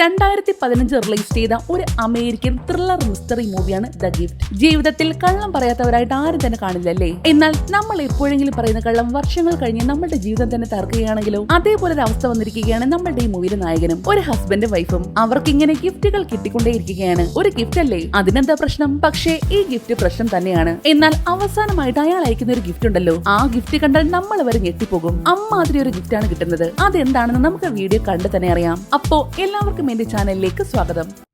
രണ്ടായിരത്തി പതിനഞ്ച് റിലീസ് ചെയ്ത ഒരു അമേരിക്കൻ ത്രില്ലർ മിസ്റ്ററി മൂവിയാണ് ദ ഗിഫ്റ്റ് ജീവിതത്തിൽ കള്ളം പറയാത്തവരായിട്ട് ആരും തന്നെ കാണില്ലല്ലേ? എന്നാൽ നമ്മൾ എപ്പോഴെങ്കിലും പറയുന്ന കള്ളം വർഷങ്ങൾ കഴിഞ്ഞ് നമ്മുടെ ജീവിതം തന്നെ തർക്കുകയാണെങ്കിലോ അതേപോലെ ഒരു അവസ്ഥ വന്നിരിക്കുകയാണ് നമ്മുടെ ഈ മൂവിയിലെ നായകനും ഒരു ഹസ്ബൻഡും വൈഫും അവർക്ക് ഇങ്ങനെ ഗിഫ്റ്റുകൾ കിട്ടിക്കൊണ്ടേയിരിക്കുകയാണ്. ഒരു ഗിഫ്റ്റ് അല്ലേ? അതിനെന്താ പ്രശ്നം? പക്ഷേ ഈ ഗിഫ്റ്റ് പ്രശ്നം തന്നെയാണ്. എന്നാൽ അവസാനമായിട്ട് അയാൾ അയക്കുന്ന ഒരു ഗിഫ്റ്റ് ഉണ്ടല്ലോ. ആ ഗിഫ്റ്റ് കണ്ടാൽ നമ്മൾ വരെ ഞെട്ടിപ്പോകും. അമ്മാതിരി ഒരു ഗിഫ്റ്റ് ആണ് കിട്ടുന്നത്. അതെന്താണെന്ന് നമുക്ക് വീഡിയോ കണ്ട് തന്നെ അറിയാം. അപ്പോ എല്ലാവർക്കും എന്റെ ചാനലിലേക്ക് സ്വാഗതം.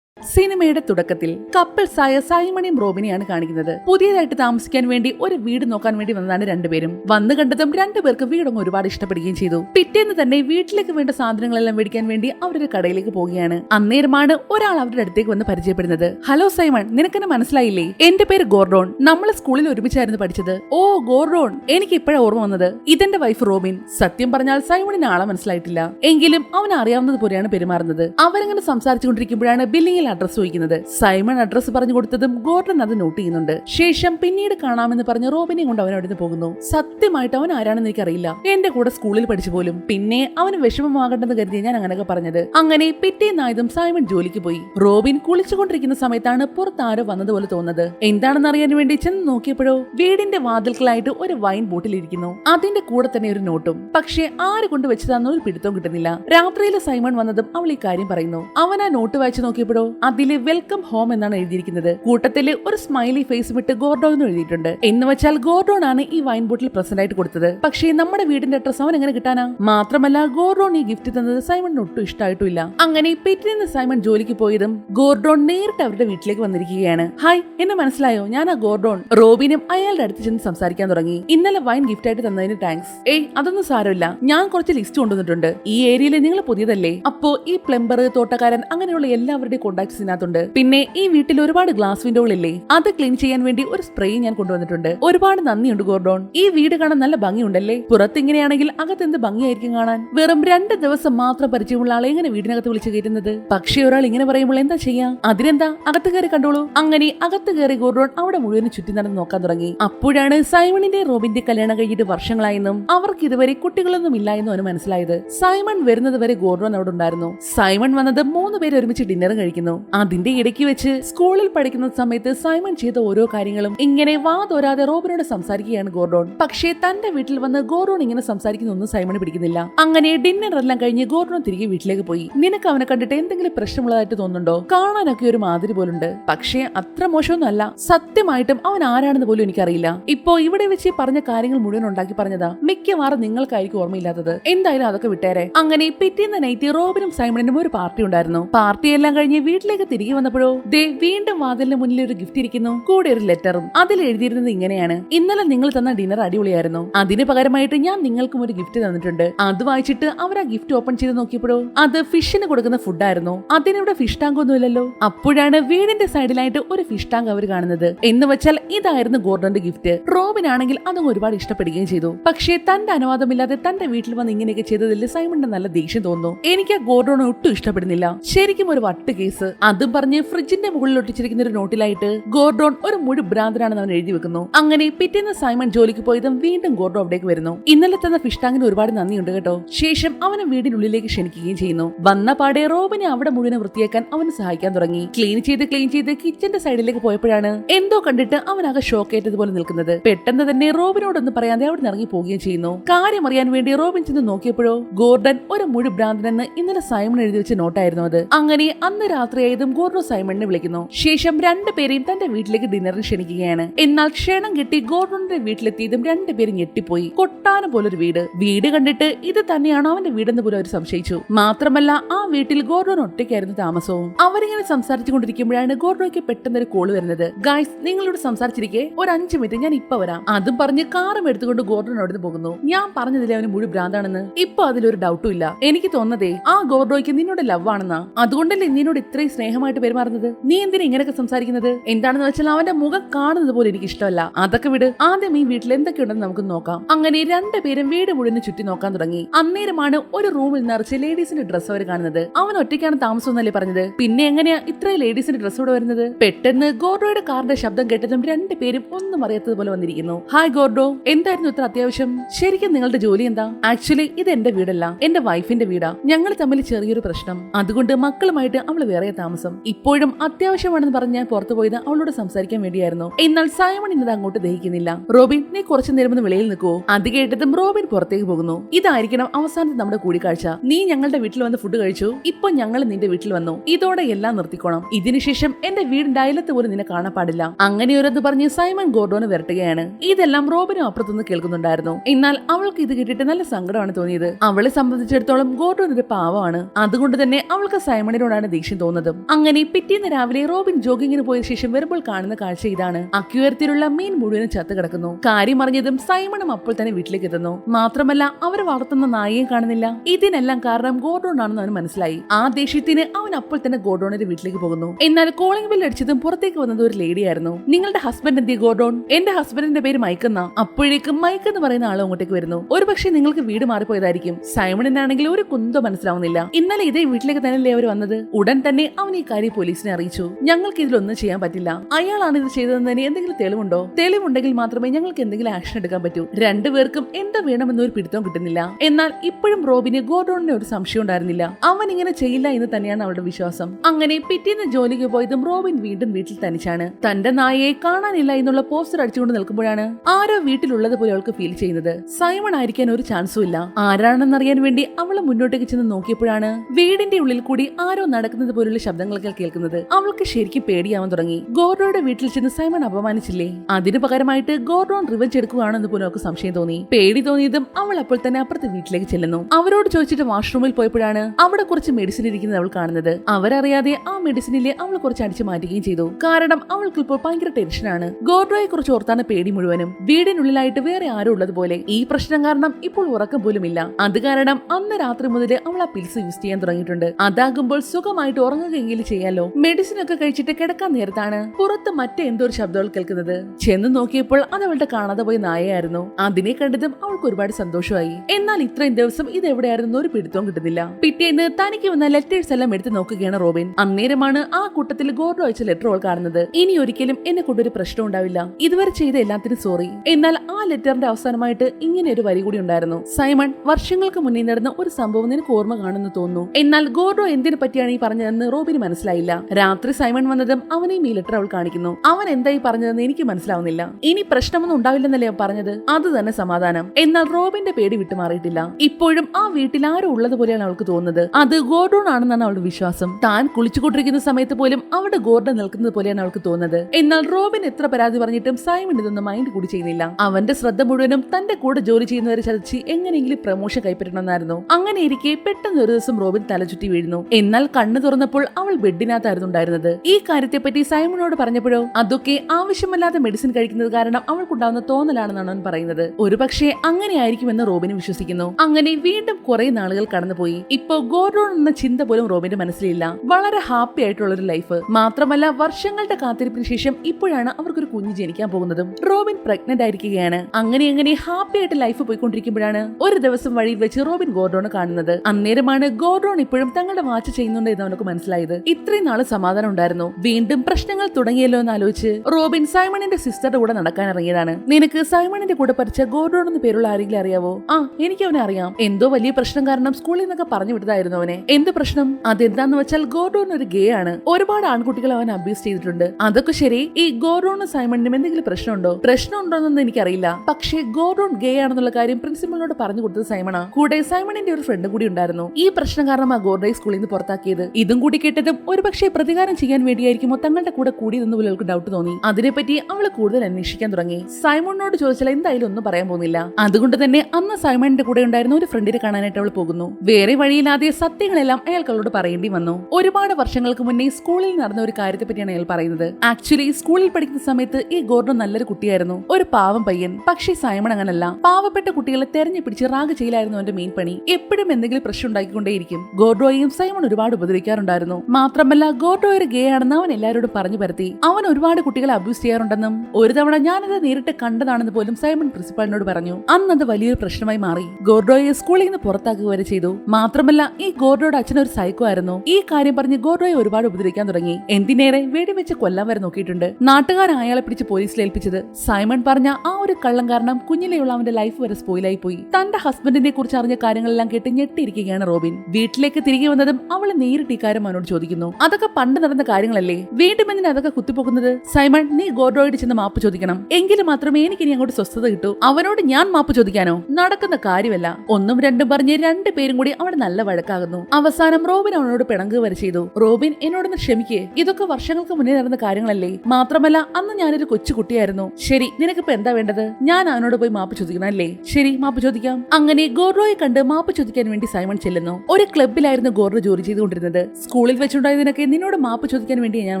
സിനിമയുടെ തുടക്കത്തിൽ കപ്പിൾസായ സൈമണിയും റോബിനെയാണ് കാണിക്കുന്നത്. പുതിയതായിട്ട് താമസിക്കാൻ വേണ്ടി ഒരു വീട് നോക്കാൻ വേണ്ടി വന്നതാണ് രണ്ടുപേരും. വന്നു കണ്ടതും രണ്ടുപേർക്ക് വീടൊന്നും ഒരുപാട് ഇഷ്ടപ്പെടുകയും ചെയ്തു. പിറ്റേന്ന് തന്നെ വീട്ടിലേക്ക് വേണ്ട സാധനങ്ങളെല്ലാം മേടിക്കാൻ വേണ്ടി അവരൊരു കടയിലേക്ക് പോവുകയാണ്. അന്നേരമാണ് ഒരാൾ അവരുടെ അടുത്തേക്ക് വന്ന് പരിചയപ്പെടുന്നത്. ഹലോ സൈമൺ നിനക്കെന്നെ മനസ്സിലായില്ലേ? എന്റെ പേര് ഗോർഡോൺ. നമ്മൾ സ്കൂളിൽ ഒരുമിച്ചായിരുന്നു പഠിച്ചത്. ഓ ഗോർഡോൺ. എനിക്ക് ഇപ്പോഴാണ് ഓർമ്മ വന്നത്. ഇതെന്റെ വൈഫ് റോബിൻ. സത്യം പറഞ്ഞാൽ സൈമണിന് ആളെ മനസ്സിലായിട്ടില്ല. എങ്കിലും അവൻ അറിയാവുന്നത് പോലെയാണ് പെരുമാറുന്നത്. അവരങ്ങനെ സംസാരിച്ചുകൊണ്ടിരിക്കുമ്പോഴാണ് ബില്ലിങ്ങിൽ അഡ്രസ് ചോദിക്കുന്നത്. സൈമൺ അഡ്രസ് പറഞ്ഞു കൊടുത്തതും ഗോർഡൻ അത് നോട്ട് ചെയ്യുന്നുണ്ട്. ശേഷം പിന്നീട് കാണാമെന്ന് പറഞ്ഞ് റോബിനെ കൊണ്ട് അവൻ അവിടുന്ന് പോകുന്നു. സത്യമായിട്ട് അവൻ ആരാണെന്ന് എനിക്കറിയില്ല. എന്റെ കൂടെ സ്കൂളിൽ പഠിച്ചു പോലും. പിന്നെ അവന് വിഷമമാകണ്ടെന്ന് കരുതി ഞാൻ അങ്ങനെയൊക്കെ പറഞ്ഞത്. അങ്ങനെ പിറ്റേന്നായതും സൈമൺ ജോലിക്ക് പോയി. റോബിൻ കുളിച്ചുകൊണ്ടിരിക്കുന്ന സമയത്താണ് പുറത്ത് ആരോ വന്നതുപോലെ തോന്നുന്നത്. എന്താണെന്ന് അറിയാൻ വേണ്ടി ചെന്ന് നോക്കിയപ്പോഴോ വീടിന്റെ വാതിൽക്കലായിട്ട് ഒരു വൈൻ ബോട്ടിൽ ഇരിക്കുന്നു. അതിന്റെ കൂടെ തന്നെ ഒരു നോട്ടും. പക്ഷേ ആര് കൊണ്ട് വെച്ചതാണെന്ന് ഒരു പിടുത്തവും കിട്ടുന്നില്ല. രാത്രിയിൽ സൈമൺ വന്നതും അവൾ ഈ കാര്യം പറയുന്നു. അവൻ ആ നോട്ട് വായിച്ചു നോക്കിയപ്പോഴോ അതിൽ വെൽക്കം ഹോം എന്നാണ് എഴുതിയിരിക്കുന്നത്. കൂട്ടത്തിൽ ഒരു സ്മൈലി ഫേസ് വിട്ട് ഗോർഡോ എന്ന് എഴുതിയിട്ടുണ്ട്. എന്ന് വെച്ചാൽ ഗോർഡോൺ ആണ് ഈ വൈൻ ബോട്ടിൽ പ്രസന്റ് ആയിട്ട് കൊടുത്തത്. പക്ഷേ നമ്മുടെ വീടിന്റെ അഡ്രസ് അവൻ എങ്ങനെ കിട്ടാനാ? മാത്രമല്ല ഗോർഡോൺ ഈ ഗിഫ്റ്റ് തന്നത് സൈമണിന് ഒട്ടും ഇഷ്ടമായിട്ടില്ല അങ്ങനെ പിറ്റേന്ന് സൈമൺ ജോലിക്ക് പോയതും ഗോർഡോൺ നേരിട്ട് അവരുടെ വീട്ടിലേക്ക് വന്നിരിക്കുകയാണ്. ഹായ് എന്നെ മനസ്സിലായോ? ഞാൻ ആ ഗോർഡോൺ റോബിനും അയാളുടെ അടുത്ത് ചെന്ന് സംസാരിക്കാൻ തുടങ്ങി. ഇന്നലെ വൈൻ ഗിഫ്റ്റ് ആയിട്ട് തന്നതിന് താങ്ക്സ് ഏയ് അതൊന്നും സാരമില്ല. ഞാൻ കുറച്ച് ലിസ്റ്റ് കൊണ്ടുവന്നിട്ടുണ്ട്. ഈ ഏരിയയിൽ നിങ്ങൾ പുതിയതല്ലേ? അപ്പോ ഈ പ്ലംബർ തോട്ടക്കാരൻ അങ്ങനെയുള്ള എല്ലാവരുടെയും ഇതിനകത്തുണ്ട്. പിന്നെ ഈ വീട്ടിൽ ഒരുപാട് ഗ്ലാസ് വിൻഡോകളില്ലേ അത് ക്ലീൻ ചെയ്യാൻ വേണ്ടി ഒരു സ്പ്രേ ഞാൻ കൊണ്ടുവന്നിട്ടുണ്ട്. ഒരുപാട് നന്ദിയുണ്ട് ഗോർഡോൺ. ഈ വീട് കാണാൻ നല്ല ഭംഗിയുണ്ടല്ലേ? പുറത്ത് ഇങ്ങനെയാണെങ്കിൽ അകത്ത് എന്ത് ഭംഗിയായിരിക്കും കാണാൻ? വെറും രണ്ട് ദിവസം മാത്രം പരിചയമുള്ള ആളെ എങ്ങനെ വീടിനകത്ത് വിളിച്ചു കയറ്റുന്നത്? പക്ഷേ ഒരാൾ ഇങ്ങനെ പറയുമ്പോൾ എന്താ ചെയ്യാ? അതിനെന്താ? അകത്ത് കയറി കണ്ടോളൂ. അങ്ങനെ അകത്ത് കയറി ഗോർഡോൺ അവിടെ മുഴുവൻ ചുറ്റി നടന്ന് നോക്കാൻ തുടങ്ങി. അപ്പോഴാണ് സൈമണിന്റെ റോബിന്റെ കല്യാണം കഴിഞ്ഞിട്ട് വർഷങ്ങളായെന്നും അവർക്ക് ഇതുവരെ കുട്ടികളൊന്നും ഇല്ല എന്നും അവന് മനസ്സിലായത്. സൈമൺ വരുന്നത് വരെ ഗോർഡോൺ അവിടെ ഉണ്ടായിരുന്നു. സൈമൺ വന്നത് മൂന്ന് പേര് ഒരുമിച്ച് ഡിന്നർ കഴിക്കുന്നു. അതിന്റെ ഇടയ്ക്ക് വെച്ച് സ്കൂളിൽ പഠിക്കുന്ന സമയത്ത് സൈമൺ ചെയ്ത ഓരോ കാര്യങ്ങളും ഇങ്ങനെ വാതോരാതെ റോബിനോട് സംസാരിക്കുകയാണ് ഗോർഡോൺ. പക്ഷേ തന്റെ വീട്ടിൽ വന്ന് ഗോർഡോൺ ഇങ്ങനെ സംസാരിക്കുന്നൊന്നും സൈമൺ പിടിക്കുന്നില്ല. അങ്ങനെ ഡിന്നർ എല്ലാം കഴിഞ്ഞ് ഗോർഡോൺ തിരികെ വീട്ടിലേക്ക് പോയി. നിനക്ക് അവനെ കണ്ടിട്ട് എന്തെങ്കിലും പ്രശ്നമുള്ളതായിട്ട് തോന്നുന്നുണ്ടോ? കാണാനൊക്കെ ഒരു മാതിരി പോലുണ്ട്. പക്ഷേ അത്ര മോശമൊന്നുമല്ല. സത്യമായിട്ടും അവൻ ആരാണെന്ന് പോലും എനിക്കറിയില്ല. ഇപ്പോ ഇവിടെ വെച്ച് പറഞ്ഞ കാര്യങ്ങൾ മുഴുവൻ ഉണ്ടാക്കി പറഞ്ഞതാ മിക്കവാറും നിങ്ങൾക്കായിരിക്കും ഓർമ്മയില്ലാത്തത്. എന്തായാലും അതൊക്കെ വിട്ടേരെ. അങ്ങനെ പിറ്റേന്ന് നൈറ്റ് റോബിനും സൈമണിനും ഒരു പാർട്ടി ഉണ്ടായിരുന്നു. പാർട്ടി എല്ലാം കഴിഞ്ഞ് വീട്ടിലേക്ക് തിരികെ വന്നപ്പോഴോ? ദേ വീണ്ടും വാതിലിന് മുന്നിൽ ഒരു ഗിഫ്റ്റ് ഇരിക്കുന്നു. കൂടെ ഒരു ലെറ്ററും അതിൽ എഴുതിയിരുന്നത് ഇങ്ങനെയാണ്. ഇന്നലെ നിങ്ങൾ തന്ന ഡിന്നർ അടിപൊളിയായിരുന്നു. അതിന് പകരമായിട്ട് ഞാൻ നിങ്ങൾക്കും ഒരു ഗിഫ്റ്റ് തന്നിട്ടുണ്ട്. അത് വായിച്ചിട്ട് അവർ ആ ഗിഫ്റ്റ് ഓപ്പൺ ചെയ്ത് നോക്കിയപ്പോഴോ? അത് ഫിഷിന് കൊടുക്കുന്ന ഫുഡായിരുന്നു അതിനിവിടെ ഫിഷ് ടാങ്ക് ഒന്നുമില്ലല്ലോ അപ്പോഴാണ് വീടിന്റെ സൈഡിലായിട്ട് ഒരു ഫിഷ് ടാങ്ക് അവർ കാണുന്നത്. എന്ന് വെച്ചാൽ ഇതായിരുന്നു ഗോർഡന്റെ ഗിഫ്റ്റ് റോബിനാണെങ്കിൽ അതും ഒരുപാട് ഇഷ്ടപ്പെടുകയും ചെയ്തു. പക്ഷേ തന്റെ അനുവാദമില്ലാതെ തന്റെ വീട്ടിൽ വന്ന് ഇങ്ങനെയൊക്കെ ചെയ്തതിൽ സൈമണിന് നല്ല ദേഷ്യം തോന്നുന്നു. എനിക്ക് ആ ഗോർഡോൺ ഒട്ടും ഇഷ്ടപ്പെടുന്നില്ല. ശരിക്കും ഒരു വട്ട് കേസ് അതും പറഞ്ഞ് ഫ്രിഡ്ജിന്റെ മുകളിൽ ഒട്ടിച്ചിരിക്കുന്ന ഒരു നോട്ടിലായിട്ട് ഗോർഡോൺ ഒരു മുഴു ഭ്രാന്തനാണെന്ന് അവൻ എഴുതി വെക്കുന്നു. അങ്ങനെ പിറ്റേന്ന് സൈമൺ ജോലിക്ക് പോയതും വീണ്ടും ഗോർഡോ അവിടേക്ക് വരുന്നു. ഇന്നലെ തന്ന ഫിഷ് ടാങ്കിന് ഒരുപാട് നന്ദിയുണ്ട് കേട്ടോ. ശേഷം അവനെ വീടിനുള്ളിലേക്ക് ക്ഷണിക്കുകയും ചെയ്യുന്നു. വന്ന പാടെ റോബിനെ അവിടെ മുഴുവൻ വൃത്തിയാക്കാൻ അവന് സഹായിക്കാൻ തുടങ്ങി. ക്ലീൻ ചെയ്ത് ക്ലീൻ ചെയ്ത് കിച്ചന്റെ സൈഡിലേക്ക് പോയപ്പോഴാണ് എന്തോ കണ്ടിട്ട് അവനാകെ ഷോക്കേറ്റതുപോലെ നിൽക്കുന്നത്. പെട്ടെന്ന് തന്നെ റോബിനോടൊന്നും പറയാതെ അവിടെ ഇറങ്ങി പോവുകയും ചെയ്യുന്നു. കാര്യം അറിയാൻ വേണ്ടി റോബിൻ ചെന്ന് നോക്കിയപ്പോഴോ ഗോർഡൻ ഒരു മുഴു ഭ്രാന്തനെന്ന് ഇന്നലെ സൈമൺ എഴുതി വെച്ച നോട്ടായിരുന്നു അത്. അങ്ങനെ അന്ന് രാത്രിയായതും ഗോർഡോ സൈമണിനെ വിളിക്കുന്നു. ശേഷം രണ്ടുപേരെയും തന്റെ വീട്ടിലേക്ക് ഡിന്നറിന് ക്ഷണിക്കുകയാണ്. എന്നാൽ ക്ഷണം കിട്ടി ഗോർഡോണിന്റെ വീട്ടിലെത്തിയതും രണ്ടുപേരും ഞെട്ടിപ്പോയി. കൊട്ടാനം പോലൊരു വീട്. വീട് കണ്ടിട്ട് ഇത് തന്നെയാണോ അവന്റെ വീടെന്ന് പോലും അവർ സംശയിച്ചു. മാത്രമല്ല ആ വീട്ടിൽ ഗോർഡോൻ ഒറ്റയ്ക്കായിരുന്നു താമസവും. അവരിങ്ങനെ സംസാരിച്ചുകൊണ്ടിരിക്കുമ്പോഴാണ് ഗോർഡോയ്ക്ക് പെട്ടെന്ന് ഒരു കോൾ വരുന്നത്. ഗായ്സ് നിങ്ങളോട് സംസാരിച്ചിരിക്കെ? ഒരു അഞ്ചു മിനിറ്റ് ഞാൻ ഇപ്പൊ വരാം. അതും പറഞ്ഞ് കാറും എടുത്തുകൊണ്ട് ഗോർഡോൺ അവിടുന്ന് പോകുന്നു. ഞാൻ പറഞ്ഞതിലെ അവന് മുഴു ഭ്രാന്താണെന്ന്. ഇപ്പൊ അതിലൊരു ഡൗട്ടും ഇല്ല. എനിക്ക് തോന്നതേ ആ ഗോർഡോയ്ക്ക് നിന്നോട് ലവ് ആണെന്നാ. അതുകൊണ്ടല്ലേ നിന്നോട് ഇത്രയും സ്നേഹമായിട്ട് പെരുമാറുന്നത്? നീ എന്തിനാ ഇങ്ങനെയൊക്കെ സംസാരിക്കുന്നത്? എന്താണെന്ന് വെച്ചാൽ അവന്റെ മുഖം കാണുന്നത് പോലെ എനിക്ക് ഇഷ്ടമല്ല. അതൊക്കെ വിട്. ആദ്യം ഈ വീട്ടിൽ എന്തൊക്കെയുണ്ടെന്ന് നമുക്ക് നോക്കാം. അങ്ങനെ രണ്ടുപേരും വീട് മുഴുവൻ ചുറ്റി നോക്കാൻ തുടങ്ങി. അന്നേരമാണ് ഒരു റൂമിൽ നിറച്ച് ലേഡീസിന്റെ ഡ്രസ്സ് അവർ കാണുന്നത്. അവൻ ഒറ്റയ്ക്കാണ് താമസം എന്നല്ലേ പറഞ്ഞത്? പിന്നെ എങ്ങനെയാ ഇത്രയും ലേഡീസിന്റെ ഡ്രസ്സ് ഇവിടെ വരുന്നത്? പെട്ടെന്ന് ഗോർഡോയുടെ കാറിന്റെ ശബ്ദം കേട്ടതും രണ്ടുപേരും ഒന്നും അറിയാത്തതുപോലെ വന്നിരിക്കുന്നു. Hi Gordo. എന്തായിരുന്നു ഇത്ര അത്യാവശ്യം? ശരിക്കും നിങ്ങളുടെ ജോലി എന്താ? ആക്ച്വലി ഇത് എന്റെ വീടല്ല. എന്റെ വൈഫിന്റെ വീടാ. ഞങ്ങൾ തമ്മിൽ ചെറിയൊരു പ്രശ്നം. അതുകൊണ്ട് മക്കളുമായിട്ട് അവൾ വേറെ താമസം ഇപ്പോഴും അത്യാവശ്യമാണെന്ന് പറഞ്ഞ് പുറത്തു പോയത് അവളോട് സംസാരിക്കാൻ വേണ്ടിയായിരുന്നു. എന്നാൽ സൈമൺ ഇന്നത് അങ്ങോട്ട് ദഹിക്കുന്നില്ല. റോബിൻ നീ കുറച്ചു നേരം ഒന്ന് വെളിയിൽ നിൽക്കുവോ അത് കേട്ടതും റോബിൻ പുറത്തേക്ക് പോകുന്നു. ഇതായിരിക്കണം അവസാനത്തെ നമ്മുടെ കൂടിക്കാഴ്ച. നീ ഞങ്ങളുടെ വീട്ടിൽ വന്ന് ഫുഡ് കഴിച്ചു. ഇപ്പൊ ഞങ്ങൾ നിന്റെ വീട്ടിൽ വന്നു. ഇതോടെ എല്ലാം നിർത്തിക്കോണം. ഇതിനുശേഷം എന്റെ വീടിന്റെ അയലത്ത് പോലും നിന്നെ കാണാൻ പാടില്ല അങ്ങനെ ഓരോന്ന് പറഞ്ഞ് സൈമൺ ഗോർഡോന് വരട്ടുകയാണ്. ഇതെല്ലാം റോബിനും അപ്പുറത്തുനിന്ന് കേൾക്കുന്നുണ്ടായിരുന്നു. എന്നാൽ അവൾക്ക് ഇത് കിട്ടിയിട്ട് നല്ല സങ്കടമാണ് തോന്നിയത്. അവളെ സംബന്ധിച്ചിടത്തോളം ഗോർഡോൻ ഒരു പാവമാണ്. അതുകൊണ്ട് തന്നെ അവൾക്ക് സൈമണിനോടാണ് ദേഷ്യം തോന്നുന്നത്. അങ്ങനെ പിറ്റേന്ന് രാവിലെ റോബിൻ ജോഗിങ്ങിന് പോയ ശേഷം വരുമ്പോൾ കാണുന്ന കാഴ്ച ഇതാണ്. അക്യൂരത്തിലുള്ള മീൻ മുഴുവനും ചത്ത് കിടക്കുന്നു. കാര്യം അറിഞ്ഞതും സൈമണും അപ്പോൾ തന്നെ വീട്ടിലേക്ക് എത്തുന്നു. മാത്രമല്ല അവർ വളർത്തുന്ന നായയെ കാണുന്നില്ല. ഇതിനെല്ലാം കാരണം ഗോഡോൺ ആണെന്ന് അവന് മനസ്സിലായി. ആ ദേഷ്യത്തിന് അവൻ അപ്പോൾ തന്നെ ഗോഡോണിന്റെ വീട്ടിലേക്ക് പോകുന്നു. എന്നാൽ കോളിംഗ് ബെൽ അടിച്ചതും പുറത്തേക്ക് വന്നത് ഒരു ലേഡി ആയിരുന്നു. നിങ്ങളുടെ ഹസ്ബൻഡ് എന്തി ഗോഡോൺ? എന്റെ ഹസ്ബൻഡിന്റെ പേര് മൈക്കെന്ന. അപ്പോഴേക്കും മൈക്ക് എന്ന് പറയുന്ന ആൾ അങ്ങോട്ടേക്ക് വരുന്നു. ഒരു പക്ഷേ നിങ്ങൾക്ക് വീട് മാറിപ്പോയതായിരിക്കും. സൈമണിനാണെങ്കിൽ ഒരു കുന്തോ മനസ്സിലാവുന്നില്ല. ഇന്നലെ ഇതേ വീട്ടിലേക്ക് തന്നെയല്ലേ അവർ വന്നത്? ഉടൻ തന്നെ അവൻ ഈ കാര്യം പോലീസിനെ അറിയിച്ചു. ഞങ്ങൾക്ക് ഇതിലൊന്നും ചെയ്യാൻ പറ്റില്ല. അയാളാണ് ഇത് ചെയ്തതെന്നതിന് എന്തെങ്കിലും തെളിവുണ്ടോ? തെളിവുണ്ടെങ്കിൽ മാത്രമേ ഞങ്ങൾക്ക് എന്തെങ്കിലും ആക്ഷൻ എടുക്കാൻ പറ്റൂ. രണ്ടുപേർക്കും എന്താ വേണമെന്ന് ഒരു പിടുത്തം കിട്ടുന്നില്ല. എന്നാൽ ഇപ്പോഴും റോബിന് ഗോഡോണിന് ഒരു സംശയം ഉണ്ടായിരുന്നില്ല. അവൻ ഇങ്ങനെ ചെയ്യില്ല എന്ന് തന്നെയാണ് അവളുടെ വിശ്വാസം. അങ്ങനെ പിറ്റേന്ന് ജോലിക്ക് പോയതും റോബിൻ വീണ്ടും വീട്ടിൽ തനിച്ചാണ്. തന്റെ നായയെ കാണാനില്ല എന്നുള്ള പോസ്റ്റർ അടിച്ചുകൊണ്ട് നിൽക്കുമ്പോഴാണ് ആരോ വീട്ടിലുള്ളത് പോലെ അവൾക്ക് ഫീൽ ചെയ്യുന്നത്. സൈമൺ ആയിരിക്കാൻ ഒരു ചാൻസും ഇല്ല. ആരാണെന്നറിയാൻ വേണ്ടി അവൾ മുന്നോട്ടേക്ക് ചെന്ന് നോക്കിയപ്പോഴാണ് വീടിന്റെ ഉള്ളിൽ കൂടി ആരോ നടക്കുന്നത് പോലുള്ള ശബ്ദങ്ങളൊക്കെ കേൾക്കുന്നത് അവൾക്ക് ശരിക്കും പേടിയാവാൻ തുടങ്ങി. ഗോർഡോയുടെ വീട്ടിൽ ചെന്ന് സൈമൺ അപമാനിച്ചില്ലേ? അതിനു പകരമായിട്ട് ഗോർഡോൺ റിവഞ്ച് എടുക്കുകയാണെന്ന് പോലും സംശയം തോന്നി. പേടി തോന്നിയതും അവൾ അപ്പോൾ തന്നെ അപ്പുറത്തെ വീട്ടിലേക്ക് ചെല്ലുന്നു. അവരോട് ചോദിച്ചിട്ട് വാഷ്റൂമിൽ പോയപ്പോഴാണ് അവിടെ കുറച്ച് മെഡിസിൻ ഇരിക്കുന്നത് അവൾ കാണുന്നത്. അവരറിയാതെ ആ മെഡിസിനിലെ അവൾ കുറച്ച് അടിച്ചു മാറ്റുകയും ചെയ്തു. കാരണം അവൾക്ക് ഇപ്പോൾ ഭയങ്കര ടെൻഷനാണ് ഗോർഡോയെ കുറിച്ച് ഓർത്താണ് പേടി മുഴുവനും. വീടിനുള്ളിലായിട്ട് വേറെ ആരും ഉള്ളതുപോലെ ഈ പ്രശ്നം കാരണം ഇപ്പോൾ ഉറക്കം പോലും ഇല്ല. അത് കാരണം അന്ന് രാത്രി മുതൽ അവൾ ആ പിൽസ് യൂസ് ചെയ്യാൻ തുടങ്ങിയിട്ടുണ്ട്. അതാകുമ്പോൾ സുഖമായിട്ട് ഉറങ്ങുകയെങ്കിലും ചെയ്യാലോ? മെഡിസിൻ ഒക്കെ കഴിച്ചിട്ട് കിടക്കാൻ നേരത്താണ് പുറത്ത് മറ്റെന്തോ ഒരു ശബ്ദങ്ങൾ കേൾക്കുന്നത്. ചെന്ന് നോക്കിയപ്പോൾ അത് അവളുടെ കാണാതെ പോയ നായയായിരുന്നു. അതിനെ കണ്ടതും അവൾക്ക് ഒരുപാട് സന്തോഷമായി. എന്നാൽ ഇത്രയും ദിവസം ഇത് എവിടെയായിരുന്നു ഒരു പിടുത്തവും കിട്ടുന്നില്ല. പിറ്റേന്ന് തനിക്ക് വന്ന ലെറ്റേഴ്സ് എല്ലാം എടുത്ത് നോക്കുകയാണ് റോബിൻ. അന്നേരമാണ് ആ കൂട്ടത്തിൽ ഗോർഡോ അയച്ച ലെറ്റർ അവൾ കാണുന്നത്. ഇനി ഒരിക്കലും എന്നെ കൊണ്ടൊരു പ്രശ്നം ഉണ്ടാവില്ല. ഇതുവരെ ചെയ്ത എല്ലാത്തിനും സോറി എന്നാൽ ആ ലെറ്ററിന്റെ അവസാനമായിട്ട് ഇങ്ങനെ ഒരു വരി കൂടി ഉണ്ടായിരുന്നു. സൈമൺ വർഷങ്ങൾക്ക് മുന്നേ നടന്ന ഒരു സംഭവം നിനക്ക് ഓർമ്മ കാണുന്നു തോന്നുന്നു. എന്നാൽ ഗോർഡോ എന്തിനെ പറ്റിയാണ് ഈ പറഞ്ഞതെന്ന് റോബിന് മനസ്സിലായില്ല. രാത്രി സൈമൺ വന്നതും അവനെയും ഈ ലെറ്റർ അവൾ കാണിക്കുന്നു. അവൻ എന്തായി പറഞ്ഞതെന്ന് എനിക്ക് മനസ്സിലാവുന്നില്ല. ഇനി പ്രശ്നമൊന്നും ഉണ്ടാവില്ലെന്നല്ലേ പറഞ്ഞത്? അത് തന്നെ സമാധാനം. എന്നാൽ റോബിന്റെ പേടി വിട്ടുമാറിയിട്ടില്ല. ഇപ്പോഴും ആ വീട്ടിൽ ആരോ ഉള്ളതുപോലെയാണ് അവൾക്ക് തോന്നുന്നത്. അത് ഗോർഡോൺ ആണെന്നാണ് അവളുടെ വിശ്വാസം. താൻ കുളിച്ചുകൊണ്ടിരിക്കുന്ന സമയത്ത് പോലും അവിടെ ഗോർഡൻ നിൽക്കുന്നത് പോലെയാണ് അവൾക്ക് തോന്നുന്നത്. എന്നാൽ റോബിൻ എത്ര പരാതി പറഞ്ഞിട്ടും സൈമൺ ഇതൊന്നും മൈൻഡ് കൂടി ചെയ്യുന്നില്ല. അവന്റെ ശ്രദ്ധ മുഴുവനും തന്റെ കൂടെ ജോലി ചെയ്യുന്നവരെ ചതിച്ച് എങ്ങനെയെങ്കിലും പ്രമോഷൻ കൈപ്പറ്റണമെന്നായിരുന്നു. അങ്ങനെ ഇരിക്കെ പെട്ടെന്ന് ഒരു ദിവസം റോബിൻ തലചുറ്റി വീഴുന്നു. എന്നാൽ കണ്ണു തുറന്നപ്പോൾ അവൾ ബെഡിനകത്തായിരുന്നു ഉണ്ടായിരുന്നത്. ഈ കാര്യത്തെപ്പറ്റി സൈമണോട് പറഞ്ഞപ്പോഴോ അതൊക്കെ ആവശ്യമല്ലാത്ത മെഡിസിൻ കഴിക്കുന്നത് കാരണം അവൾക്കുണ്ടാവുന്ന തോന്നലാണെന്നാണ് അവൻ പറയുന്നത്. ഒരു പക്ഷേ അങ്ങനെയായിരിക്കുമെന്ന് റോബിന് വിശ്വസിക്കുന്നു. അങ്ങനെ വീണ്ടും കുറെ നാളുകൾ കടന്നുപോയി. ഇപ്പൊ ഗോർഡോൺ എന്ന ചിന്ത പോലും റോബിന്റെ മനസ്സിലില്ല. വളരെ ഹാപ്പി ആയിട്ടുള്ള ഒരു ലൈഫ്. മാത്രമല്ല വർഷങ്ങളുടെ കാത്തിരിപ്പിന് ശേഷം ഇപ്പോഴാണ് അവർക്കൊരു കുഞ്ഞ് ജനിക്കാൻ പോകുന്നതും. റോബിൻ പ്രഗ്നന്റ് ആയിരിക്കുകയാണ്. അങ്ങനെ അങ്ങനെ ഹാപ്പി ആയിട്ട് ലൈഫ് പോയിക്കൊണ്ടിരിക്കുമ്പോഴാണ് ഒരു ദിവസം വഴിയിൽ വെച്ച് റോബിൻ ഗോർഡോണ് കാണുന്നത്. അന്നേരമാണ് ഗോർഡോൺ ഇപ്പോഴും തങ്ങളുടെ വാച്ച് ചെയ്യുന്നുണ്ട് എന്ന് അവനക്ക് മനസ്സിലായത്. ഇത്രയും നാൾ സമാധാനം ഉണ്ടായിരുന്നു. വീണ്ടും പ്രശ്നങ്ങൾ തുടങ്ങിയല്ലോ എന്ന് ആലോചിച്ച് റോബിൻ സൈമണിന്റെ സിസ്റ്ററുടെ കൂടെ നടക്കാൻ ഇറങ്ങിയതാണ്. നിനക്ക് സൈമണിന്റെ കൂടെ പഠിച്ച ഗോർഡോൺ എന്ന പേരുള്ള ആരെങ്കിലും അറിയാവോ? ആ എനിക്ക് അവനെ അറിയാം. എന്തോ വലിയ പ്രശ്നം കാരണം സ്കൂളിൽ നിന്നൊക്കെ പറഞ്ഞു വിട്ടതായിരുന്നു അവനെ. എന്ത് പ്രശ്നം? അതെന്താന്ന് വെച്ചാൽ ഗോർഡോൺ ഒരു ഗേ ആണ്. ഒരുപാട് ആൺകുട്ടികൾ അവൻ അബ്യൂസ് ചെയ്തിട്ടുണ്ട്. അതൊക്കെ ശരി ഈ ഗോർഡോണും സൈമണിനും എന്തെങ്കിലും പ്രശ്നമുണ്ടോ? പ്രശ്നം ഉണ്ടോന്നൊന്നും എനിക്കറിയില്ല. പക്ഷേ ഗോർഡോൺ ഗേ ആണെന്നുള്ള കാര്യം പ്രിൻസിപ്പലിനോട് പറഞ്ഞു കൊടുത്തത് സൈമണ. കൂടെ സൈമണിന്റെ ഒരു ഫ്രണ്ട് കൂടി ഉണ്ടായിരുന്നു. ഈ പ്രശ്നം കാരണം ആ ഗോർഡോയെ സ്കൂളിൽ നിന്ന് പുറത്താക്കിയത്. ഇതും കൂടി കേട്ടതും ഒരുപക്ഷെ പ്രതികാരം ചെയ്യാൻ വേണ്ടിയായിരിക്കുമോ തങ്ങളുടെ കൂടെ കൂടിയതെന്ന് പോലും ഡൗട്ട് തോന്നി. അതിനെപ്പറ്റി അവൾ കൂടുതൽ അന്വേഷിക്കാൻ തുടങ്ങി. സൈമോണിനോട് ചോദിച്ചാൽ എന്തായാലും ഒന്നും പറയാൻ പോകുന്നില്ല. അതുകൊണ്ട് തന്നെ അന്ന് സൈമണിന്റെ കൂടെ ഉണ്ടായിരുന്ന ഒരു ഫ്രണ്ടിനെ കാണാനായിട്ട് അവൾ പോകുന്നു. വേറെ വഴിയില്ലാതെ സത്യങ്ങളെല്ലാം അയാൾക്ക് അവളോട് പറയേണ്ടി വന്നു. ഒരുപാട് വർഷങ്ങൾക്ക് മുന്നേ സ്കൂളിൽ നടന്ന ഒരു കാര്യത്തെ പറ്റിയാണ് അയാൾ പറയുന്നത്. ആക്ച്വലി സ്കൂളിൽ പഠിക്കുന്ന സമയത്ത് ഈ ഗോർഡൻ നല്ലൊരു കുട്ടിയായിരുന്നു. ഒരു പാവം പയ്യൻ. പക്ഷേ സൈമൺ അങ്ങനല്ല. പാവപ്പെട്ട കുട്ടികളെ തെരഞ്ഞു പിടിച്ച് റാഗ് ചെയ്യലായിരുന്നു അവന്റെ മെയിൻ പണി. എപ്പോഴും എന്തെങ്കിലും പ്രശ്നം ഉണ്ടാക്കിക്കൊണ്ടേയിരിക്കും. ഗോർഡോയും സൈമൺ ഒരുപാട് ഉപദ്രവിക്കാറുണ്ടായിരുന്നു. മാത്രമല്ല ഗോട്ടോ ഒരു ഗേ ആണെന്ന് അവൻ എല്ലാവരോടും പറഞ്ഞു പരത്തി. അവൻ ഒരുപാട് കുട്ടികളെ അബ്യൂസ് ചെയ്യാറുണ്ടെന്നും ഒരു തവണ ഞാനത് നേരിട്ട് കണ്ടതാണെന്ന് പോലും സൈമൺ പ്രിൻസിപ്പാളിനോട് പറഞ്ഞു. അന്ന് അത് വലിയൊരു പ്രശ്നമായി മാറി. ഗോർഡോയെ സ്കൂളിൽ നിന്ന് പുറത്താക്കുക വരെ ചെയ്തു. മാത്രമല്ല ഈ ഗോർഡോയുടെ അച്ഛൻ ഒരു സൈക്കോ ആയിരുന്നു. ഈ കാര്യം പറഞ്ഞ് ഗോർഡോയെ ഒരുപാട് ഉപദ്രവിക്കാൻ തുടങ്ങി. എന്തിനേറെ വെടിവെച്ച് കൊല്ലാൻ വരെ നോക്കിയിട്ടുണ്ട്. നാട്ടുകാർ അയാളെ പിടിച്ച് പോലീസിൽ ഏൽപ്പിച്ചത് സൈമൺ പറഞ്ഞ ആ ഒരു കള്ളം കാരണം കുഞ്ഞിലെയുള്ള അവന്റെ ലൈഫ് വരെ സ്പോയിലായി പോയി. തന്റെ ഹസ്ബൻഡിനെ കുറിച്ച് അറിഞ്ഞ കാര്യങ്ങളെല്ലാം കേട്ട് ഞെട്ടിയിരിക്കുകയാണ് റോബിൻ. വീട്ടിലേക്ക് തിരികെ വന്നതും അവളെ നേരിട്ട് ഇക്കാര്യം അവനോട് ചോദിക്കുന്നു. അതൊക്കെ പണ്ട് നടന്ന കാര്യങ്ങളല്ലേ? വീണ്ടും എന്തിനാ അതൊക്കെ കുത്തിപ്പോക്കുന്നത്? സൈമൺ നീ ഗോഡ്രോയിഡ് ചെന്ന് മാപ്പ് ചോദിക്കണം. എങ്കിലും മാത്രമേ എനിക്ക് ഇനി അങ്ങോട്ട് സ്വസ്ഥത കിട്ടൂ. അവനോട് ഞാൻ മാപ്പ് ചോദിക്കാനോ? നടക്കുന്ന കാര്യമല്ല. ഒന്നും രണ്ടും പറഞ്ഞ് രണ്ടു പേരും കൂടി അവിടെ നല്ല വഴക്കാകുന്നു. അവസാനം റോബിൻ അവനോട് പിണങ്ങ് വരെ ചെയ്തു. റോബിൻ എന്നോടൊന്ന് ക്ഷമിക്കേ. ഇതൊക്കെ വർഷങ്ങൾക്ക് മുന്നേ നടന്ന കാര്യങ്ങളല്ലേ? മാത്രമല്ല അന്ന് ഞാനൊരു കൊച്ചു കുട്ടിയായിരുന്നു. ശരി നിനക്കിപ്പോ എന്താ വേണ്ടത്? ഞാൻ അവനോട് പോയി മാപ്പ് ചോദിക്കണം അല്ലേ? ശരി മാപ്പ് ചോദിക്കാം. അങ്ങനെ ഗോർഡോയെ കണ്ട് മാപ്പ് ചോദിക്കാൻ വേണ്ടി സൈമൺ ചെല്ലുന്നു. ഒരു ക്ലബിലായിരുന്നു ഗോർഡോ ജോലി ചെയ്തുകൊണ്ടിരുന്നത്. സ്കൂളിൽ വെച്ചുണ്ടായതിനൊക്കെ നിന്നോട് മാപ്പ് ചോദിക്കാൻ വേണ്ടിയാണ് ഞാൻ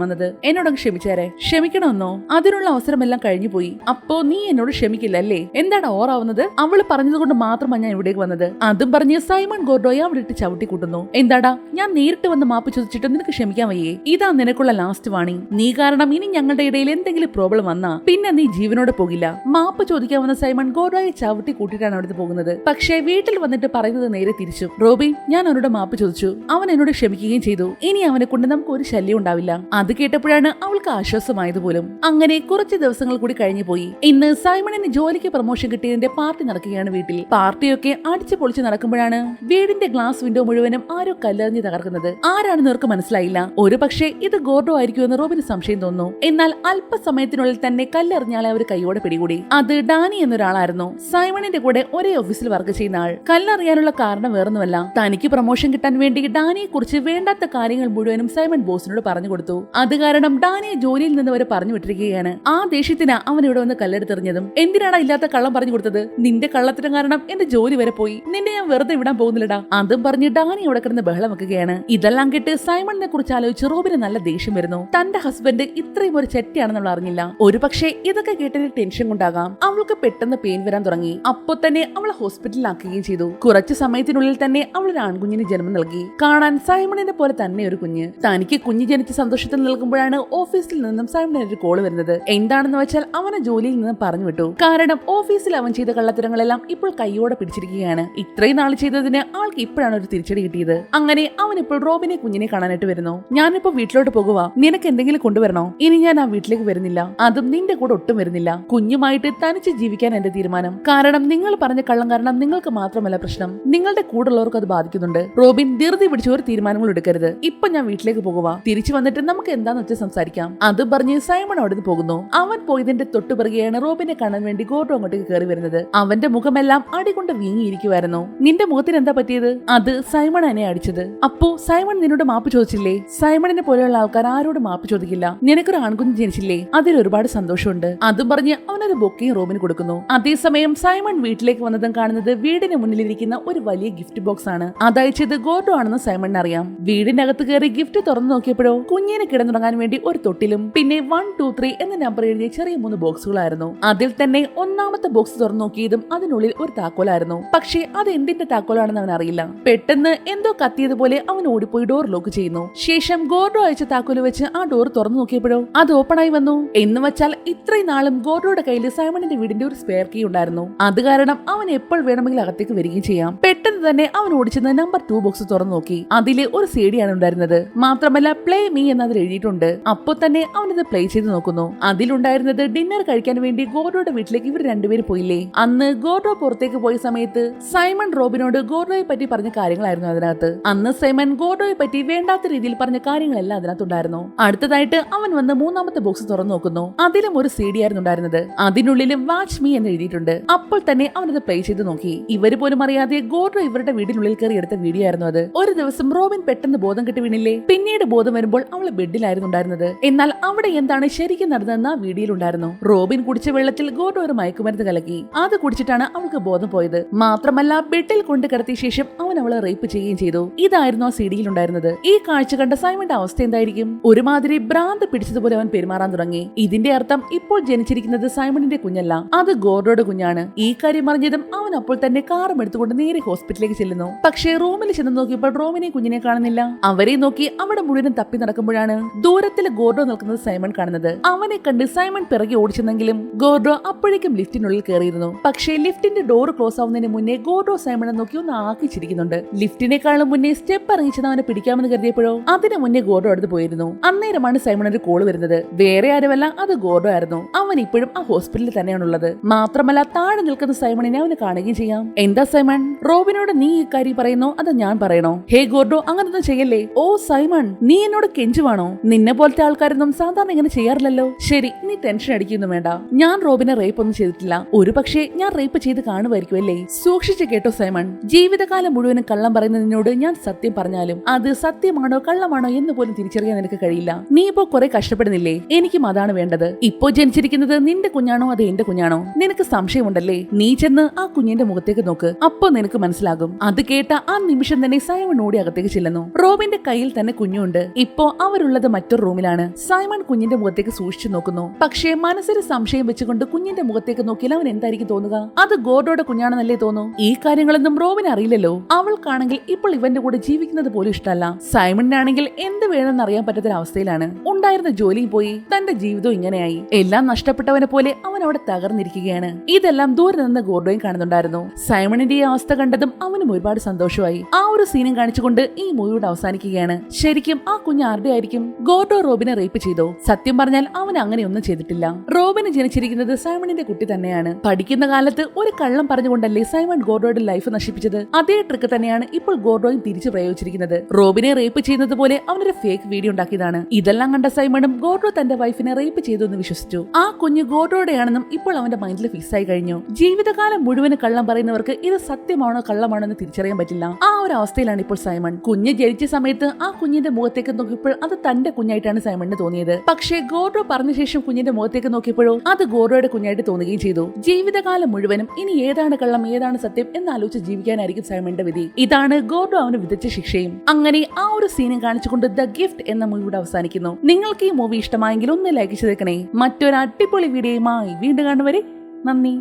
വന്നത്. എന്നോടങ്ങ് ക്ഷമിച്ചാരെ. ക്ഷമിക്കണമെന്നോ? അതിനുള്ള അവസരമെല്ലാം കഴിഞ്ഞു പോയി അപ്പോ നീ എന്നോട് ക്ഷമിക്കില്ല അല്ലേ എന്താണ് ഓറാവുന്നത്? അവൾ പറഞ്ഞതുകൊണ്ട് മാത്രമാണ് ഞാൻ ഇവിടേക്ക് വന്നത്. അതും പറഞ്ഞ് സൈമൺ ഗോർഡോയെ അവിടെ ഇട്ട് ചവിട്ടി കൂട്ടുന്നു. എന്താടാ? ഞാൻ നേരിട്ട് വന്ന് മാപ്പ് ചോദിച്ചിട്ട് നിനക്ക് ക്ഷമിക്കാൻ വയ്യേ? ഇതാ നിനക്കുള്ള ലാസ്റ്റ് വാണി നീ കാരണം ഇനി ഞങ്ങളുടെ ഇടയിൽ എന്തെങ്കിലും പ്രോബ്ലം വന്നാ പിന്നെ നീ ജീവനോടെ പോകില്ല. മാപ്പ് ചോദിക്കാൻ വന്ന സൈമൺ ഗോർഡോയെ ചവിട്ടി കൂട്ടിയിട്ടാണ് അവിടുത്തെ പോകുന്നത്. പക്ഷേ വീട്ടിൽ വന്നിട്ട് പറയുന്നത് നേരെ തിരിച്ചു. റോബി ഞാൻ അവനോട് മാപ്പ് ചോദിച്ചു. അവൻ എന്നോട് ക്ഷമിക്കുകയും ചെയ്തു. ഇനി അവനെ കൊണ്ട് നമുക്ക് ഒരു ശല്യം ഉണ്ടാവില്ല. അത് കേട്ടപ്പോഴാണ് അവൾക്ക് ആശ്വാസമായത് പോലും അങ്ങനെ കുറച്ച് ദിവസങ്ങൾ കൂടി കഴിഞ്ഞു പോയി. ഇന്ന് സൈമണിന് ജോലിക്ക് പ്രൊമോഷൻ കിട്ടിയതിന്റെ പാർട്ടി നടക്കുകയാണ് വീട്ടിൽ. പാർട്ടിയൊക്കെ അടിച്ചു പൊളിച്ച് നടക്കുമ്പോഴാണ് വീടിന്റെ ഗ്ലാസ് വിൻഡോ മുഴുവനും ആരോ കല്ലെറിഞ്ഞ് തകർക്കുന്നത്. ആരാണെന്ന് അവർക്ക് മനസ്സിലായില്ല. ഒരു പക്ഷേ ഇത് ഗോർഡോ ആയിരിക്കുമെന്ന് റോബിന് സംശയം തോന്നുന്നു. എന്നാൽ അല്പസമയത്തിനുള്ളിൽ തന്നെ കല്ലെറിഞ്ഞാളെ അവർ കൈയോടെ പിടികൂടി. അത് ഡാനി എന്നൊരാളായിരുന്നു. സൈമണിന്റെ കൂടെ ഒരേ ഓഫീസിൽ വർക്ക് ചെയ്യുന്ന ആൾ. കല്ലെറിയാനുള്ള കാരണം വേറൊന്നുമല്ല. തനിക്ക് പ്രൊമോഷൻ കിട്ടാൻ വേണ്ടി ഡാനിയെ കുറിച്ച് വേണ്ടാത്ത കാര്യങ്ങൾ മുഴുവനും സൈമൺ ബോസിനോട് പറഞ്ഞു കൊടുത്തു. അത് കാരണം ഡാനിയെ ജോലിയിൽ നിന്ന് വരെ പറഞ്ഞു വിട്ടിരിക്കുകയാണ്. ആ ദേഷ്യത്തിന് അവൻ ഇവിടെ വന്ന് കല്ലെടുത്തെറിഞ്ഞതും. എന്തിനാടാ ഇല്ലാത്ത കള്ളം പറഞ്ഞു കൊടുത്തത്? നിന്റെ കള്ളത്തിന് കാരണം എന്റെ ജോലി വരെ പോയി. നിന്നെ ഞാൻ വെറുതെ വിടാൻ പോകുന്നില്ലടാ. അതും പറഞ്ഞ് ഡാനി അവിടെ കിടന്ന് ബഹളം വെക്കുകയാണ്. ഇതെല്ലാം കേട്ട് സൈമണിനെ കുറിച്ച് ആലോചിച്ച് റോബിന് നല്ല ദേഷ്യം വരുന്നു. തന്റെ ഹസ്ബൻഡ് ഇത്രയും ഒരു ചെറ്റിയാണെന്ന് അവൾ അറിഞ്ഞില്ല. ഒരു പക്ഷേ ഇതൊക്കെ കേട്ടതിന് ടെൻഷൻ കൊണ്ടാകാം. അവൾക്ക് പെട്ടെന്ന് പെയിൻ വരാൻ തുടങ്ങി. അപ്പൊ തന്നെ അവളെ ഹോസ്പിറ്റലിലാക്കുകയും ചെയ്തു. കുറച്ചു സമയത്തിനുള്ളിൽ തന്നെ അവൾ ഒരു ആൺകുഞ്ഞിന് ജന്മം നൽകി. കാണാൻ സൈമണിനെ പോലെ തന്നെ ഒരു കുഞ്ഞ്. തനിക്ക് കുഞ്ഞ് ജനിച്ച സന്തോഷത്തിൽ നിൽക്കുമ്പോഴാണ് ഓഫീസിൽ നിന്നും സൈമിന് ഒരു കോൾ വരുന്നത്. എന്താണെന്ന് വെച്ചാൽ അവനെ ജോലിയിൽ നിന്ന് പറഞ്ഞു വിട്ടു. കാരണം ഓഫീസിൽ അവൻ ചെയ്ത കള്ളത്തരങ്ങളെല്ലാം ഇപ്പോൾ കൈയോടെ പിടിച്ചിരിക്കുകയാണ്. ഇത്രയും നാൾ ചെയ്തതിന് ആൾക്ക് ഇപ്പോഴാണ് ഒരു തിരിച്ചടി കിട്ടിയത്. അങ്ങനെ അവൻ ഇപ്പോൾ റോബിനെ കുഞ്ഞിനെ കാണാനായിട്ട് വരുന്നു. ഞാനിപ്പോ വീട്ടിലോട്ട് പോകുക നിനക്ക് എന്തെങ്കിലും കൊണ്ടുവരണോ? ഇനി ഞാൻ ആ വീട്ടിലേക്ക് വരുന്നില്ല. അതും നിന്റെ കൂടെ ഒട്ടും വരുന്നില്ല. കുഞ്ഞുമായിട്ട് തനിച്ച് ജീവിക്കാൻ എന്റെ തീരുമാനം. കാരണം നിങ്ങൾ പറഞ്ഞ കള്ളം കാരണം നിങ്ങൾക്ക് മാത്രമല്ല പ്രശ്നം. നിങ്ങളുടെ കൂടെയുള്ളവർക്ക് അത് ബാധിക്കുന്നുണ്ട്. റോബിൻ ധൃതി പിടിച്ച് ഒരു തീരുമാനങ്ങൾ എടുക്കരുത്. ഇപ്പൊ ഞാൻ വീട്ടിലേക്ക് പോകുക തിരിച്ചു വന്നിട്ട് നമുക്ക് എന്താന്ന് വെച്ചാൽ സംസാരിക്കാം? അത് പറഞ്ഞ് സൈമൺ അവിടെ നിന്ന് പോകുന്നു. അവൻ പോയതിന്റെ തൊട്ടുപിറകെയാണ് റോബിനെ കാണാൻ വേണ്ടി ഗോർഡോ അങ്ങോട്ടേക്ക് കയറി വരുന്നത്. അവന്റെ മുഖമെല്ലാം അടികൊണ്ട് വീങ്ങിയിരിക്കുമായിരുന്നു നിന്റെ മുഖത്തിന് എന്താ പറ്റിയത്? അത് സൈമൺ എന്നെ അടിച്ചത്. അപ്പോ സൈമൺ നിന്നോട് മാപ്പ് ചോദിച്ചില്ലേ? സൈമണിനെ പോലെയുള്ള ആൾക്കാർ ആരോട് മാപ്പ് ചോദിക്കില്ല. നിനക്കൊരു ആൺകുഞ്ഞ് ജനിച്ചില്ലേ? അതിൽ ഒരുപാട് സന്തോഷമുണ്ട്. അതും പറഞ്ഞ് അവനൊരു ബൊക്കയും റോബിന് കൊടുക്കുന്നു. അതേസമയം സൈമൺ വീട്ടിലേക്ക് വന്നതും കാണുന്നത് വീടിന് മുന്നിലിരിക്കുന്ന ഒരു വലിയ ഗിഫ്റ്റ് ബോക്സ് ആണ് അതയച്ചത് ഗോർഡോ ആണെന്ന് സൈമണിന് അറിയാം. വീടിന്റെ അകത്ത് കയറി ഗിഫ്റ്റ് തുറന്നു നോക്കിയപ്പോഴോ കുഞ്ഞിനെ കിടന്നുറങ്ങാൻ വേണ്ടി ഒരു തൊട്ടിലും. പിന്നെ വൺ ടു ത്രീ എന്ന നമ്പർ എഴുതിയ ചെറിയ മൂന്ന് ബോക്സുകളായിരുന്നു അതിൽ തന്നെ ഒന്നാമത്തെ ബോക്സ് തുറന്നു നോക്കിയതും അതിനുള്ളിൽ ഒരു താക്കോലായിരുന്നു. പക്ഷേ അത് എന്തിന്റെ താക്കോലാണെന്ന് അവൻ അറിയില്ല. പെട്ടെന്ന് എന്തോ കത്തിയതുപോലെ അവൻ ഓടിപ്പോയി ഡോർ ലോക്ക് ചെയ്യുന്നു. ശേഷം ഗോർഡോ അയച്ച താക്കോൽ വെച്ച് ആ ഡോർ തുറന്നു നോക്കിയപ്പോഴോ അത് ഓപ്പൺ ആയി വന്നു. എന്ന് വെച്ചാൽ ഇത്രയും നാളും ഗോർഡോയുടെ കയ്യിൽ സൈമണിന്റെ വീടിന്റെ ഒരു സ്പെയർ കീ ഉണ്ടായിരുന്നു. അത് കാരണം അവൻ എപ്പോൾ വേണമെങ്കിലും അകത്തേക്ക് വരികയും ചെയ്യാം. പെട്ടെന്ന് തന്നെ അവൻ ഓടിച്ചെന്ന് നമ്പർ ടു ബോക്സ് തുറന്നു നോക്കി. അതിലെ ഒരു സേഡിയാണ് ഉണ്ടായിരുന്നത്. മാത്രമല്ല പ്ലേ മീ എന്ന് അതിൽ എഴുതിയിട്ടുണ്ട്. അപ്പോൾ തന്നെ അവനത് പ്ലേ ചെയ്ത് നോക്കുന്നു. അതിലുണ്ടായിരുന്നത് ഡിന്നർ കഴിക്കാൻ വേണ്ടി ഗോർഡോയുടെ വീട്ടിലേക്ക് ഇവർ രണ്ടുപേരും പോയില്ലേ? അന്ന് ഗോർഡോ പുറത്തേക്ക് പോയ സമയത്ത് സൈമൺ റോബിനോട് ഗോർഡോയെ പറ്റി പറഞ്ഞ കാര്യങ്ങളായിരുന്നു അതിനകത്ത്. അന്ന് സൈമൺ ഗോർഡോയെ പറ്റി വേണ്ടാത്ത രീതിയിൽ പറഞ്ഞ കാര്യങ്ങളെല്ലാം അതിനകത്തുണ്ടായിരുന്നു. അടുത്തതായിട്ട് അവൻ വന്ന് മൂന്നാമത്തെ ബോക്സ് തുറന്നു നോക്കുന്നു. അതിലും ഒരു സി ഡി ആയിരുന്നു ഉണ്ടായിരുന്നത്. അതിനുള്ളിൽ വാച്ച് മീ എന്ന് എഴുതിയിട്ടുണ്ട്. അപ്പോൾ തന്നെ അവനത് പ്ലേ ചെയ്ത് നോക്കി. ഇവർ പോലും അറിയാതെ ഗോർഡോ ഇവരുടെ വീടിനുള്ളിൽ കയറി എടുത്ത വീഡിയോ ആയിരുന്നു അത്. ഒരു ദിവസം റോബിൻ പെട്ടെന്ന് ബോധം കെട്ടി വീണില്ലേ? പിന്നീട് ബോധം വരുമ്പോൾ അവൾ ബെഡിലായിരുന്നു ഉണ്ടായിരുന്നത്. എന്നാൽ അവിടെ എന്താണ് ശരിക്കും നടന്നതെന്ന് ആ വീഡിയോയിൽ ഉണ്ടായിരുന്നു. റോബിൻ കുടിച്ച വെള്ളത്തിൽ ഗോർഡോ ഒരു മയക്കുമരുന്ന് കലക്കി. അത് കുടിച്ചിട്ടാണ് അവൾക്ക് ബോധം പോയത്. മാത്രമല്ല ബെഡിൽ കൊണ്ട് കിടത്തിയ ശേഷം അവൻ അവളെ റേപ്പ് ചെയ്യുകയും ചെയ്തു. ഇതായിരുന്നു ആ സിഡിയിൽ ഉണ്ടായിരുന്നത്. ഈ കാഴ്ച കണ്ട സൈമന്റെ അവസ്ഥ എന്തായിരിക്കും? ഒരുമാതിരി ഭ്രാന്ത് പിടിച്ചതുപോലെ അവൻ പെരുമാറാൻ തുടങ്ങി. ഇതിന്റെ അർത്ഥം ഇപ്പോൾ ജനിച്ചിരിക്കുന്നത് സൈമണിന്റെ കുഞ്ഞല്ല. അത് ഗോർഡോയുടെ കുഞ്ഞാണ്. ഈ കാര്യം അറിഞ്ഞതും അവൻ അപ്പോൾ തന്നെ കാറും എടുത്തുകൊണ്ട് നേരെ ഹോസ്പിറ്റലിലേക്ക് ചെല്ലുന്നു. പക്ഷേ റൂമിൽ ചെന്ന് നോക്കിയപ്പോൾ റോമിനെ കുഞ്ഞിനെ കാണുന്നില്ല. അവരെ നോക്കി അവിടെ മുഴുവനും തപ്പി നടക്കുമ്പോഴാണ് ദൂരത്തിൽ ഗോർഡോ നിൽക്കുന്നത് സൈമൺ കാണുന്നത്. അവനെ കണ്ട് സൈമൺ പിറകെ ഓടിച്ചെന്നെങ്കിലും ഗോർഡോ അപ്പോഴേക്കും ലിഫ്റ്റിനുള്ളിൽ കയറിയിരുന്നു. പക്ഷേ ലിഫ്റ്റിന്റെ ഡോർ ക്ലോസ് ആവുന്നതിന് മുന്നേ ഗോർഡോ സൈമണെ നോക്കി ഒന്ന് ആക്കിച്ചിരിക്കുന്നുണ്ട്. ലിഫ്റ്റിനേക്കാളും മുന്നേ സ്റ്റെപ്പ് ഇറങ്ങിച്ചെന്ന് അവനെ പിടിക്കാമെന്ന് കരുതിയപ്പോഴോ? അതിന് മുന്നേ ഗോർഡോ അടുത്ത് പോയിരുന്നു. അന്നേരമാണ് സൈമൺ ഒരു കോൾ വരുന്നത്. വേറെ ആരുമല്ല അത് ഗോർഡോ ആയിരുന്നു. അവൻ ഇപ്പോഴും ആ ഹോസ്പിറ്റലിൽ തന്നെയാണുള്ളത് മാത്രമല്ല താഴെ നിൽക്കുന്ന സൈമണിനെ അവന് കാണുകയും ചെയ്യാം. എന്താ സൈമൺ? റോബിനോട് നീ ഈ കാര്യം പറയുന്നോ? അത് ഞാൻ പറയണോ? ഹേ ഗോർഡോ അങ്ങനൊന്നും ചെയ്യല്ലേ? ഓ സൈമൺ നീ എന്നോട് കെഞ്ചുവാണോ? നിന്നെ പോലത്തെ ആൾക്കാരൊന്നും സാധാരണ ഇങ്ങനെ ചെയ്യാറില്ലല്ലോ. ശരി നീ ടെൻഷൻ അടിക്കുന്നു വേണ്ട. ഞാൻ റോബിനെ റേപ്പ് ഒന്നും ചെയ്തിട്ടില്ല. ഒരു പക്ഷേ ഞാൻ റേപ്പ് ചെയ്ത് കാണുമായിരിക്കും അല്ലേ? സൂക്ഷിച്ചു കേട്ടോ സൈമൺ. ജീവിതകാലം മുഴുവനും കള്ളം പറയുന്നതിനോട് ഞാൻ സത്യം പറഞ്ഞാലും അത് സത്യമാണോ കള്ളമാണോ എന്ന് പോലും തിരിച്ചറിയാൻ നിനക്ക് കഴിയില്ല. നീ ഇപ്പോ കുറെ കഷ്ടപ്പെടുന്നില്ലേ? എനിക്കും അതാണ് വേണ്ടത്. ഇപ്പോ ജനിച്ചിരിക്കുന്നത് നിന്റെ കുഞ്ഞാണോ അത് എന്റെ കുഞ്ഞാണോ? നിനക്ക് സംശയമുണ്ടല്ലേ? നീ ചെന്ന് ആ കുഞ്ഞിന്റെ മുഖത്തേക്ക് നോക്ക്. അപ്പോ നിനക്ക് മനസ്സിലാകും. അത് കേട്ട ആ നിമിഷം തന്നെ സൈമൺ ഓടി അകത്തേക്ക് ചെല്ലുന്നു. റോബിന്റെ കയ്യിൽ തന്നെ കുഞ്ഞുണ്ട്. ഇപ്പോ അവരുള്ളത് മറ്റൊരു റൂമിലാണ്. സൈമൺ കുഞ്ഞിന്റെ മുഖത്തേക്ക് സൂക്ഷിച്ചു നോക്കുന്നു. പക്ഷേ മനസ്സിൽ സംശയം വെച്ചുകൊണ്ട് കുഞ്ഞിന്റെ മുഖത്തേക്ക് നോക്കിയാൽ അവൻ എന്തായിരിക്കും തോന്നുക? അത് ഗോഡോടെ കുഞ്ഞാണെന്നല്ലേ തോന്നൂ ഈ കാര്യങ്ങളൊന്നും റോബിന് അറിയില്ലല്ലോ. അവൾക്കാണെങ്കിൽ ഇപ്പോൾ ഇവന്റെ കൂടെ ജീവിക്കുന്നത് പോലും ഇഷ്ടമല്ല. സൈമണിനാണെങ്കിൽ എന്ത് വേണമെന്ന് അറിയാൻ പറ്റാത്തൊരവസ്ഥയിലാണ്. ഉണ്ടായിരുന്ന ജോലിയും പോയി. തന്റെ ജീവിതവും ഇങ്ങനെയായി. എല്ലാം നഷ്ടപ്പെട്ടവനെ പോലെ അവൻ അവിടെ തകർന്നിരിക്കുകയാണ്. ഇതെല്ലാം ദൂരെ നിന്ന് ഗോർഡോയും കാണുന്നുണ്ടായിരുന്നു. സൈമണിന്റെ ഈ അവസ്ഥ കണ്ടതും അവനും ഒരുപാട് സന്തോഷമായി. ആ ഒരു സീനും കാണിച്ചുകൊണ്ട് ഈ മൂവിയുടെ അവസാനിക്കുകയാണ്. ശരിക്കും ആ കുഞ്ഞ് ആരുടെ ആയിരിക്കും? ഗോർഡോ റോബിനെ റേപ്പ് ചെയ്തു? സത്യം പറഞ്ഞാൽ അവൻ അങ്ങനെയൊന്നും ചെയ്തിട്ടില്ല. റോബിന് ജനിച്ചിരിക്കുന്നത് സൈമണിന്റെ കുട്ടി തന്നെയാണ്. പഠിക്കുന്ന കാലത്ത് ഒരു കള്ളം പറഞ്ഞുകൊണ്ടല്ലേ സൈമൺ ഗോർഡോയുടെ ലൈഫ് നശിപ്പിച്ചത്? അതേ ട്രിക്ക് തന്നെയാണ് ഇപ്പോൾ ഗോർഡോയും തിരിച്ചു പ്രയോഗിച്ചിരിക്കുന്നത്. റോബിനെ റേപ്പ് ചെയ്യുന്നത് പോലെ അവനൊരു ഫേക്ക് വീഡിയോ ഉണ്ടാക്കിയതാണ്. ഇതെല്ലാം കണ്ട സൈമണും ഗോർഡോ തന്റെ വൈഫിനെ റേപ്പ് ചെയ്തു എന്ന് വിശ്വസിച്ചു. ആ കുഞ്ഞ് ഗോഡോടെയാണെന്നും ഇപ്പോൾ അവന്റെ മൈൻഡിൽ ഫിക്സായി കഴിഞ്ഞു. ജീവിതകാലം മുഴുവൻ കള്ളം പറയുന്നവർക്ക് ഇത് സത്യമാണോ കള്ളമാണോ എന്ന് തിരിച്ചറിയാൻ പറ്റില്ല. ആ ഒരു അവസ്ഥയിലാണ് ഇപ്പോൾ സൈമൺ. കുഞ്ഞ് ജനിച്ച സമയത്ത് ആ കുഞ്ഞിന്റെ മുഖത്തേക്ക് നോക്കിയപ്പോൾ അത് തന്റെ കുഞ്ഞായിട്ടാണ് സൈമണിന് തോന്നിയത്. പക്ഷേ ഗോഡോ പറഞ്ഞ ശേഷം കുഞ്ഞിന്റെ മുഖത്തേക്ക് നോക്കിയപ്പോഴോ അത് ഗോഡോയുടെ കുഞ്ഞായിട്ട് തോന്നുകയും ചെയ്തു. ജീവിതകാലം മുഴുവനും ഇനി ഏതാണ് കള്ളം ഏതാണ് സത്യം എന്ന് എന്നാലോചിച്ച് ജീവിക്കാനായിരിക്കും സൈമണിന്റെ വിധി. ഇതാണ് ഗോഡോ അവന് വിധിച്ച ശിക്ഷയും. അങ്ങനെ ആ ഒരു സീനും കാണിച്ചുകൊണ്ട് ദ ഗിഫ്റ്റ് എന്ന മൂവിയുടെ അവസാനിക്കുന്നു. നിങ്ങൾക്ക് ഈ മൂവി ഇഷ്ടമായെങ്കിൽ ഒന്ന് ലൈക്ക് ചെയ്തേക്കണേ. മറ്റൊരു അടിപൊളി വീഡിയോയുമായി വീണ്ടും കാണുവരെ നന്ദി.